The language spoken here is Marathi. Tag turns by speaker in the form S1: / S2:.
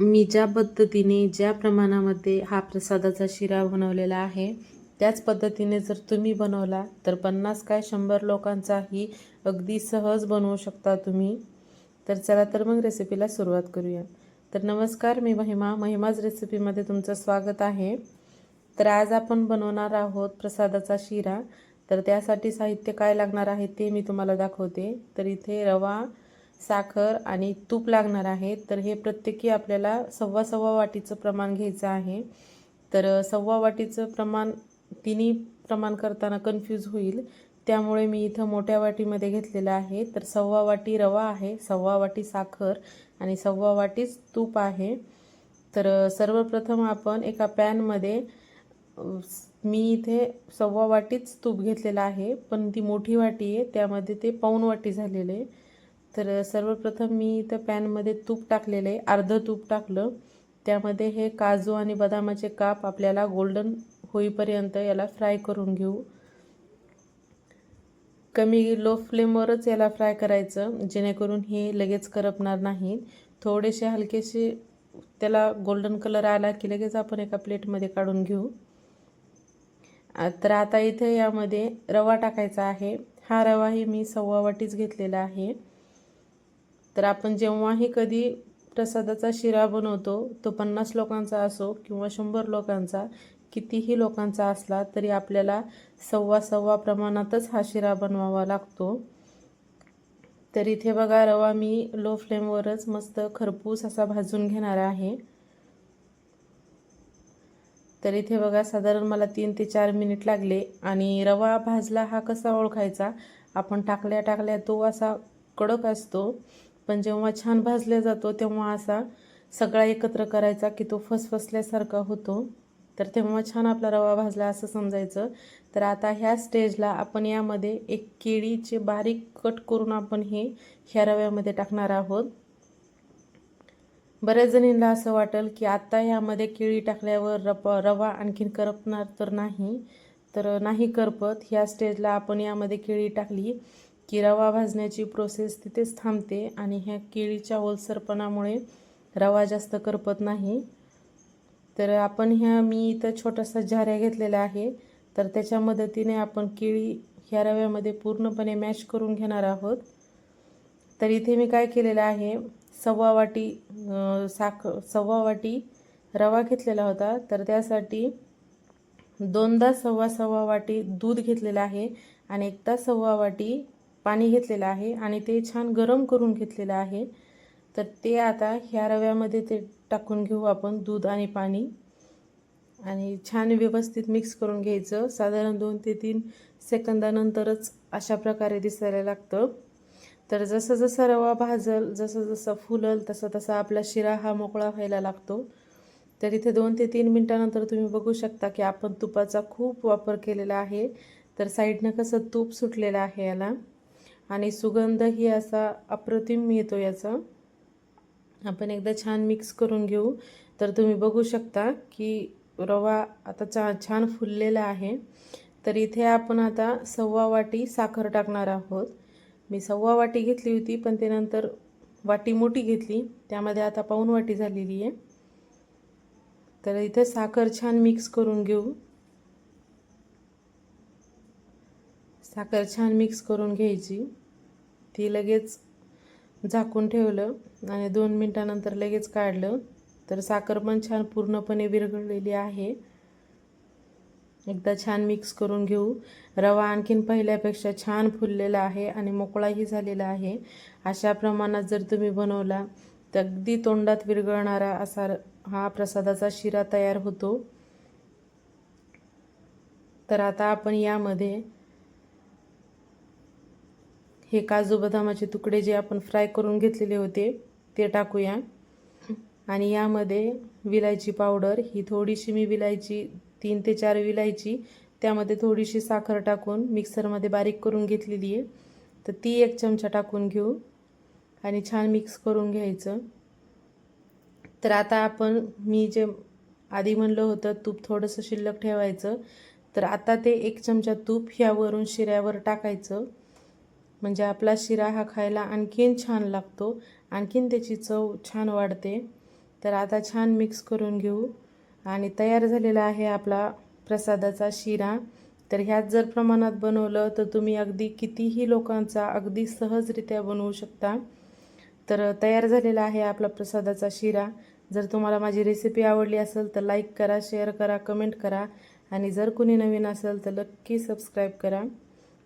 S1: मी ज्या पद्धतीने ज्या प्रमाणामध्ये हा प्रसादाचा शिरा बनवलेला आहे त्याच पद्धतीने जर तुम्ही बनवला तर पन्नास काय शंभर लोकांचाही अगदी सहज बनवू शकता तुम्ही. तर चला तर मग रेसिपीला सुरुवात करूया. तर नमस्कार मी महिमा. महिमाज रेसिपीमध्ये तुमचं स्वागत आहे. तर आज आपण बनवणार आहोत प्रसादाचा शिरा. तर त्यासाठी साहित्य काय लागणार आहे ते मी तुम्हाला दाखवते. तर इथे रवा साखर आणि तूप लागणार आहे तर हे प्रत्येकी आपल्याला सव्वा सव्वा वाटीचं प्रमाण घ्यायचं आहे. तर सव्वा वाटीचं प्रमाण तिन्ही प्रमाण करताना कन्फ्यूज होईल. त्यामुळे मी इथं मोठ्या वाटीमध्ये घेतलेलं आहे. तर सव्वा वाटी रवा आहे सव्वा वाटी साखर आणि सव्वा वाटीच तूप आहे. तर सर्वप्रथम आपण एका पॅनमध्ये मी इथे सव्वा वाटीच तूप घेतलेलं आहे पण ती मोठी वाटी आहे त्यामध्ये ते पाऊण वाटी झालेले आहे. तर सर्वप्रथम मी इथं पॅनमध्ये तूप टाकलेलं आहे. अर्धं तूप टाकलं. त्यामध्ये हे काजू आणि बदामाचे काप आपल्याला गोल्डन होईपर्यंत याला फ्राय करून घेऊ. कमी लो फ्लेमवरच याला फ्राय करायचं जेणेकरून हे लगेच करपणार नाही. थोडेसे हलकेसे त्याला गोल्डन कलर आला की लगेच आपण एका प्लेटमध्ये काढून घेऊ. तर आता इथे यामध्ये रवा टाकायचा आहे. हा रवाही मी सव्वा वाटीच घेतलेला आहे. तर आपण जेव्हाही कधी प्रसादाचा शिरा बनवतो तो पन्नास लोकांचा असो किंवा शंभर लोकांचा कितीही लोकांचा असला तरी आपल्याला सव्वा सव्वा प्रमाणातच हा शिरा बनवावा लागतो. तर इथे बघा रवा मी लो फ्लेमवरच मस्त खरपूस असा भाजून घेणार आहे. तर इथे बघा साधारण मला तीन ते चार मिनिट लागले आणि रवा भाजला हा कसा ओळखायचा? आपण टाकल्या टाकल्या तो असा कडक असतो. पण जेव्हा छान भाजल्या जातो तेव्हा असा सगळा एकत्र करायचा की तो फसफसल्यासारखा होतो. तर तेव्हा छान आपला रवा भाजला असं समजायचं. तर आता ह्या स्टेजला आपण यामध्ये एक केळीचे बारीक कट करून आपण हे ह्या रव्यामध्ये टाकणार आहोत. बऱ्याच जणींना असं वाटेल की आत्ता यामध्ये केळी टाकल्यावर रप रवा आणखीन करपणार तर नाही. तर नाही करपत. ह्या स्टेजला आपण यामध्ये केळी टाकली. की रवा भाजण्याची प्रोसेस तिथेच थांबते आणि ह्या केळीच्या ओलसरपणामुळे रवा जास्त करपत नाही. तर आपण ह्या मी इथं छोटासा झाऱ्या घेतलेला आहे. तर त्याच्या मदतीने आपण केळी ह्या रव्यामध्ये पूर्णपणे मॅश करून घेणार आहोत. तर इथे मी काय केलेलं आहे सव्वा वाटी साख सव्वा वाटी रवा घेतलेला होता. तर त्यासाठी दोनदा सव्वा सव्वा वाटी दूध घेतलेलं आहे आणि एकदा सव्वा वाटी पाणी घेतलेलं आहे आणि ते छान गरम करून घेतलेलं आहे. तर ते आता ह्या रव्यामध्ये ते टाकून घेऊ आपण दूध आणि पाणी. आणि छान व्यवस्थित मिक्स करून घ्यायचं. साधारण दोन ते तीन सेकंदानंतरच अशा प्रकारे दिसायला लागतं. तर जसं जसं रवा भाजल जसं जसं फुलल तसं तसा आपला शिरा हा मोकळा व्हायला लागतो. तर इथे दोन ते तीन मिनटानंतर तुम्ही बघू शकता की आपण तुपाचा खूप वापर केलेला आहे. तर साईडनं कसं तूप सुटलेलं आहे याला. आणि सुगंधही असा अप्रतिम येतो याचा. आपण एकदा छान मिक्स करून घेऊ. तर तुम्ही बघू शकता की रवा आता चा छान फुललेला आहे. तर इथे आपण आता सव्वा वाटी साखर टाकणार आहोत. मी सव्वा वाटी घेतली होती पण ते नंतर वाटी मोठी घेतली. त्यामध्ये आता पाऊन वाटी झालेली आहे. तर इथे साखर छान मिक्स करून घेऊ. साखर छान मिक्स करून घ्यायची. ती लगेच झाकून ठेवलं आणि दोन मिनटानंतर लगेच काढलं. तर साखर पण छान पूर्णपणे विरघळलेली आहे. एकदा छान मिक्स करून घेऊ. रवा आणखीन पहिल्यापेक्षा छान फुललेला आहे आणि मोकळाही झालेला आहे. अशा प्रमाणात जर तुम्ही बनवला तर अगदी तोंडात विरघळणारा असा हा प्रसादाचा शिरा तयार होतो. तर आता आपण यामध्ये हे काजू बदामाचे तुकडे जे आपण फ्राय करून घेतलेले होते ते टाकूया. आणि यामध्ये विलायची पावडर ही थोडीशी मी विलायची तीन ते चार विलायची त्यामध्ये थोडीशी साखर टाकून मिक्सरमध्ये बारीक करून घेतलेली आहे. तर ती एक चमचा टाकून घेऊ आणि छान मिक्स करून घ्यायचं. तर आता आपण मी जे आधी म्हणलं होतं तूप थोडंसं शिल्लक ठेवायचं. तर आता ते एक चमचा तूप ह्यावरून शिऱ्यावर टाकायचं. म्हणजे आपला शिरा हा खायला आणखीन छान लागतो. आणखीन त्याची चव छान वाढते. तर आता छान मिक्स करून घेऊ. आणि तयार झालेला आहे आपला प्रसादाचा शिरा. तर ह्यात जर प्रमाणात बनवलं तर तुम्ही अगदी कितीही लोकांचा अगदी सहजरित्या बनवू शकता. तर तयार झालेला आहे आपला प्रसादाचा शिरा. जर तुम्हाला माझी रेसिपी आवडली असेल तर लाईक करा शेअर करा कमेंट करा. आणि जर कुणी नवीन असेल तर नक्की सबस्क्राईब करा.